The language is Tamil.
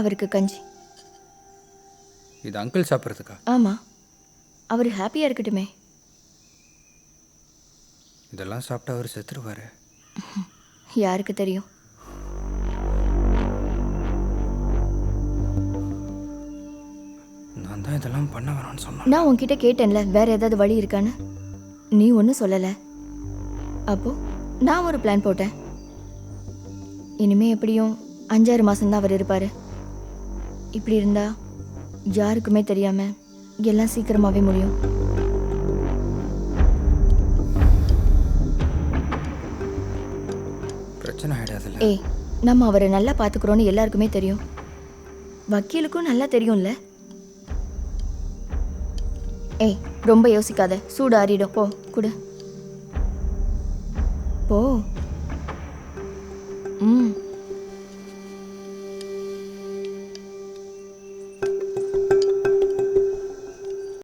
அவருக்கு கஞ்சி. இது அங்கிள் சாப்பிட்றதுக்கா? ஆமாம் அவர் ஹாப்பியாக இருக்கட்டுமே. இதெல்லாம் சாப்பிட்டா அவர் செத்துருவாரு. யாருக்கு தெரியும்? நான் தான் இதெல்லாம் பண்ண வேணாம்னு சொன்னேன். நான் உன்கிட்ட கேட்டேன்ல வேற ஏதாவது வழி இருக்கான்னு. நீ ஒன்றும் சொல்லலை. அப்போ நான் ஒரு பிளான் போட்டேன். இனிமே எப்படியும் அஞ்சாறு மாசம்தான் அவர் இருப்பார். இப்படி இருந்தா யாருக்குமே தெரியாம எல்லாம் சீக்கிரமாவே முடியும். பிரச்சனை ஏய் நம்ம அவரை நல்லா பார்த்துக்கிறோன்னு எல்லாருக்குமே தெரியும். வக்கீலுக்கும் நல்லா தெரியும்ல. ஏய் ரொம்ப யோசிக்காத. சூடு ஆறிடும். போ குடு. போ.